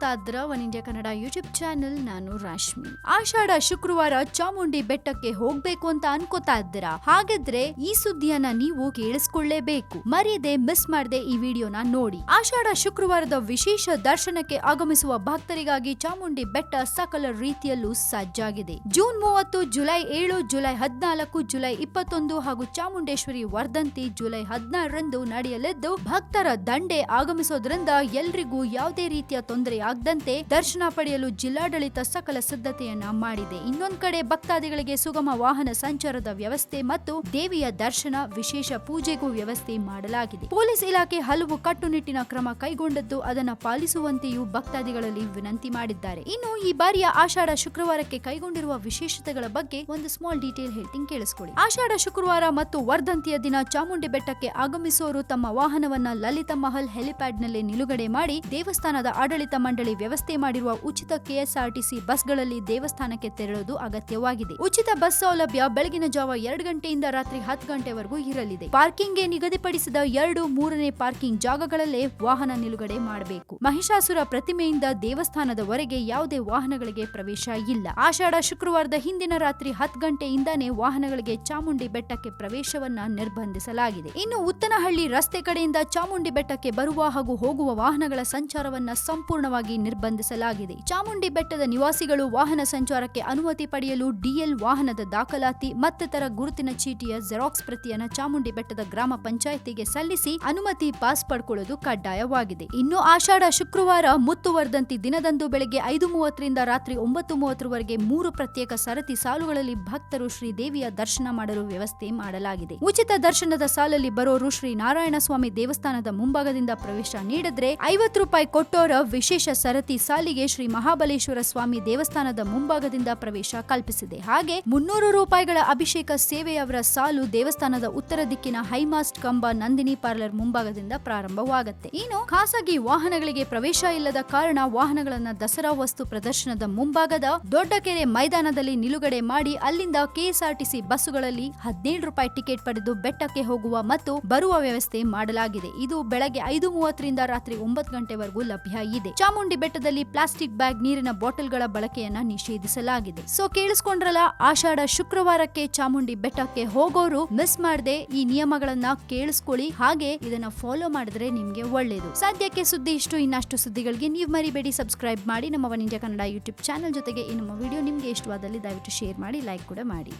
ನೀವು ನೋಡ್ತಾ ಇದ್ರ One India Kannada YouTube channel ನಾನು ರಾಶ್ಮಿ. ಆಷಾಢ ಶುಕ್ರವಾರ ಚಾಮುಂಡಿ ಬೆಟ್ಟಕ್ಕೆ ಹೋಗ್ಬೇಕು ಅಂತ ಅನ್ಕೋತಾ ಇದ್ದೀರಾ? ಹಾಗಿದ್ರೆ ಈ ಸುದ್ದಿಯನ್ನ ನೀವು ಕೇಳಿಸ್ಕೊಳ್ಳೇಬೇಕು. ಮರೆಯದೆ ಮಿಸ್ ಮಾಡದೆ ಈ ವಿಡಿಯೋನ ನೋಡಿ. ಆಷಾಢ ಶುಕ್ರವಾರದ ವಿಶೇಷ ದರ್ಶನಕ್ಕೆ ಆಗಮಿಸುವ ಭಕ್ತರಿಗಾಗಿ ಚಾಮುಂಡಿ ಬೆಟ್ಟ ಸಕಲ ರೀತಿಯಲ್ಲೂ ಸಜ್ಜಾಗಿದೆ. ಜೂನ್ ಮೂವತ್ತು, ಜುಲೈ ಏಳು, ಜುಲೈ ಹದಿನಾಲ್ಕು, ಜುಲೈ ಇಪ್ಪತ್ತೊಂದು ಹಾಗೂ ಚಾಮುಂಡೇಶ್ವರಿ ವರ್ಧಂತಿ ಜುಲೈ ಹದಿನಾರರಂದು ನಡೆಯಲಿದ್ದು, ಭಕ್ತರ ದಂಡೆ ಆಗಮಿಸೋದ್ರಿಂದ ಎಲ್ರಿಗೂ ಯಾವುದೇ ರೀತಿಯ ತೊಂದರೆ ಆಗದಂತೆ ದರ್ಶನ ಪಡೆಯಲು ಜಿಲ್ಲಾಡಳಿತ ಸಕಲ ಸಿದ್ಧತೆಯನ್ನ ಮಾಡಿದೆ. ಇನ್ನೊಂದು ಕಡೆ ಭಕ್ತಾದಿಗಳಿಗೆ ಸುಗಮ ವಾಹನ ಸಂಚಾರದ ವ್ಯವಸ್ಥೆ ಮತ್ತು ದೇವಿಯ ದರ್ಶನ ವಿಶೇಷ ಪೂಜೆಗೂ ವ್ಯವಸ್ಥೆ ಮಾಡಲಾಗಿದೆ. ಪೊಲೀಸ್ ಇಲಾಖೆ ಹಲವು ಕಟ್ಟುನಿಟ್ಟಿನ ಕ್ರಮ ಕೈಗೊಂಡದ್ದು ಅದನ್ನು ಪಾಲಿಸುವಂತೆಯೂ ಭಕ್ತಾದಿಗಳಲ್ಲಿ ವಿನಂತಿ ಮಾಡಿದ್ದಾರೆ. ಇನ್ನು ಈ ಬಾರಿಯ ಆಷಾಢ ಶುಕ್ರವಾರಕ್ಕೆ ಕೈಗೊಂಡಿರುವ ವಿಶೇಷತೆಗಳ ಬಗ್ಗೆ ಒಂದು ಸ್ಮಾಲ್ ಡೀಟೇಲ್ ಹೇಳ್ತೀನಿ, ಕೇಳಿಸ್ಕೊಳ್ಳಿ. ಆಷಾಢ ಶುಕ್ರವಾರ ಮತ್ತು ವರ್ಧಂತಿಯ ದಿನ ಚಾಮುಂಡಿ ಬೆಟ್ಟಕ್ಕೆ ಆಗಮಿಸುವವರು ತಮ್ಮ ವಾಹನವನ್ನ ಲಲಿತ ಮಹಲ್ ಹೆಲಿಪ್ಯಾಡ್ನಲ್ಲಿ ನಿಲುಗಡೆ ಮಾಡಿ ದೇವಸ್ಥಾನದ ಆಡಳಿತ ಮಂಡಳಿ ವ್ಯವಸ್ಥೆ ಮಾಡಿರುವ ಉಚಿತ ಕೆಎಸ್ಆರ್ಟಿಸಿ ಬಸ್ಗಳಲ್ಲಿ ದೇವಸ್ಥಾನಕ್ಕೆ ತೆರಳುವುದು ಅಗತ್ಯವಾಗಿದೆ. ಉಚಿತ ಬಸ್ ಸೌಲಭ್ಯ ಬೆಳಗಿನ ಜಾವ ಎರಡು ಗಂಟೆಯಿಂದ ರಾತ್ರಿ ಹತ್ತು ಗಂಟೆವರೆಗೂ ಇರಲಿದೆ. ಪಾರ್ಕಿಂಗ್ಗೆ ನಿಗದಿಪಡಿಸಿದ ಎರಡು ಮೂರನೇ ಪಾರ್ಕಿಂಗ್ ಜಾಗಗಳಲ್ಲೇ ವಾಹನ ನಿಲುಗಡೆ ಮಾಡಬೇಕು. ಮಹಿಷಾಸುರ ಪ್ರತಿಮೆಯಿಂದ ದೇವಸ್ಥಾನದವರೆಗೆ ಯಾವುದೇ ವಾಹನಗಳಿಗೆ ಪ್ರವೇಶ ಇಲ್ಲ. ಆಷಾಢ ಶುಕ್ರವಾರದ ಹಿಂದಿನ ರಾತ್ರಿ ಹತ್ತು ಗಂಟೆಯಿಂದಾನೇ ವಾಹನಗಳಿಗೆ ಚಾಮುಂಡಿ ಬೆಟ್ಟಕ್ಕೆ ಪ್ರವೇಶವನ್ನ ನಿರ್ಬಂಧಿಸಲಾಗಿದೆ. ಇನ್ನು ಉತ್ತನಹಳ್ಳಿ ರಸ್ತೆ ಕಡೆಯಿಂದ ಚಾಮುಂಡಿ ಬೆಟ್ಟಕ್ಕೆ ಬರುವ ಹಾಗೂ ಹೋಗುವ ವಾಹನಗಳ ಸಂಚಾರವನ್ನ ಸಂಪೂರ್ಣವಾಗಿ ನಿರ್ಬಂಧಿಸಲಾಗಿದೆ. ಚಾಮುಂಡಿ ಬೆಟ್ಟದ ನಿವಾಸಿಗಳು ವಾಹನ ಸಂಚಾರಕ್ಕೆ ಅನುಮತಿ ಪಡೆಯಲು ಡಿಎಲ್ ವಾಹನದ ದಾಖಲಾತಿ, ಮತ್ತಿತರ ಗುರುತಿನ ಚೀಟಿಯ ಜೆರಾಕ್ಸ್ ಪ್ರತಿಯನ್ನು ಚಾಮುಂಡಿ ಬೆಟ್ಟದ ಗ್ರಾಮ ಪಂಚಾಯಿತಿಗೆ ಸಲ್ಲಿಸಿ ಅನುಮತಿ ಪಾಸ್ ಪಡ್ಕೊಳ್ಳೋದು ಕಡ್ಡಾಯವಾಗಿದೆ. ಇನ್ನು ಆಷಾಢ, ಶುಕ್ರವಾರ ಮುತ್ತುವರ್ಧಂತಿ ದಿನದಂದು ಬೆಳಗ್ಗೆ ಐದು ಮೂವತ್ತರಿಂದ ರಾತ್ರಿ ಒಂಬತ್ತು ಮೂವತ್ತರವರೆಗೆ ಮೂರು ಪ್ರತ್ಯೇಕ ಸರತಿ ಸಾಲುಗಳಲ್ಲಿ ಭಕ್ತರು ಶ್ರೀದೇವಿಯ ದರ್ಶನ ಮಾಡಲು ವ್ಯವಸ್ಥೆ ಮಾಡಲಾಗಿದೆ. ಉಚಿತ ದರ್ಶನದ ಸಾಲಲ್ಲಿ ಬರೋರು ಶ್ರೀ ನಾರಾಯಣ ಸ್ವಾಮಿ ದೇವಸ್ಥಾನದ ಮುಂಭಾಗದಿಂದ ಪ್ರವೇಶ ನೀಡಿದ್ರೆ ಐವತ್ತು ರೂಪಾಯಿ ಕೊಟ್ಟೋರ ವಿಶೇಷ ಸರತಿ ಸಾಲಿಗೆ ಶ್ರೀ ಮಹಾಬಲೇಶ್ವರ ಸ್ವಾಮಿ ದೇವಸ್ಥಾನದ ಮುಂಭಾಗದಿಂದ ಪ್ರವೇಶ ಕಲ್ಪಿಸಿದೆ. ಹಾಗೆ ಮುನ್ನೂರು ರೂಪಾಯಿಗಳ ಅಭಿಷೇಕ ಸೇವೆಯವರ ಸಾಲು ದೇವಸ್ಥಾನದ ಉತ್ತರ ದಿಕ್ಕಿನ ಹೈಮಾಸ್ಟ್ ಕಂಬ ನಂದಿನಿ ಪಾರ್ಲರ್ ಮುಂಭಾಗದಿಂದ ಪ್ರಾರಂಭವಾಗುತ್ತೆ. ಇನ್ನು ಖಾಸಗಿ ವಾಹನಗಳಿಗೆ ಪ್ರವೇಶ ಇಲ್ಲದ ಕಾರಣ ವಾಹನಗಳನ್ನ ದಸರಾ ವಸ್ತು ಪ್ರದರ್ಶನದ ಮುಂಭಾಗದ ದೊಡ್ಡ ಕೆರೆ ಮೈದಾನದಲ್ಲಿ ನಿಲುಗಡೆ ಮಾಡಿ ಅಲ್ಲಿಂದ ಕೆಎಸ್ಆರ್ಟಿಸಿ ಬಸ್ಸುಗಳಲ್ಲಿ ಹದಿನೇಳು ರೂಪಾಯಿ ಟಿಕೆಟ್ ಪಡೆದು ಬೆಟ್ಟಕ್ಕೆ ಹೋಗುವ ಮತ್ತು ಬರುವ ವ್ಯವಸ್ಥೆ ಮಾಡಲಾಗಿದೆ. ಇದು ಬೆಳಗ್ಗೆ ಐದು ಮೂವತ್ತರಿಂದ ರಾತ್ರಿ ಒಂಬತ್ತು ಗಂಟೆವರೆಗೂ ಲಭ್ಯ ಇದೆ. ಚಾಮುಂಡಿ ಬೆಟ್ಟದಲ್ಲಿ ಪ್ಲಾಸ್ಟಿಕ್ ಬ್ಯಾಗ್ ನೀರಿನ ಬಾಟಲ್ಗಳ ಬಳಕೆಯನ್ನ ನಿಷೇಧಿಸಲಾಗಿದೆ. ಸೊ ಕೇಳಿಸ್ಕೊಂಡ್ರಲ್ಲ, ಆಷಾಢ ಶುಕ್ರವಾರಕ್ಕೆ ಚಾಮುಂಡಿ ಬೆಟ್ಟಕ್ಕೆ ಹೋಗೋರು ಮಿಸ್ ಮಾಡದೆ ಈ ನಿಯಮಗಳನ್ನ ಕೇಳಿಸ್ಕೊಳ್ಳಿ, ಹಾಗೆ ಇದನ್ನ ಫಾಲೋ ಮಾಡಿದ್ರೆ ನಿಮ್ಗೆ ಒಳ್ಳೇದು. ಸದ್ಯಕ್ಕೆ ಸುದ್ದಿ ಇಷ್ಟು, ಇನ್ನಷ್ಟು ಸುದ್ದಿಗಳಿಗೆ ನೀವು ಮರಿಬೇಡಿ. ಸಬ್ಸ್ಕ್ರೈಬ್ ಮಾಡಿ, ನಮ್ಮ One India Kannada YouTube channel ಜೊತೆಗೆ ಈ ನಮ್ಮ ವಿಡಿಯೋ ನಿಮ್ಗೆ ಇಷ್ಟವಾದಲ್ಲಿ ದಯವಿಟ್ಟು ಶೇರ್ ಮಾಡಿ ಲೈಕ್ ಕೂಡ ಮಾಡಿ.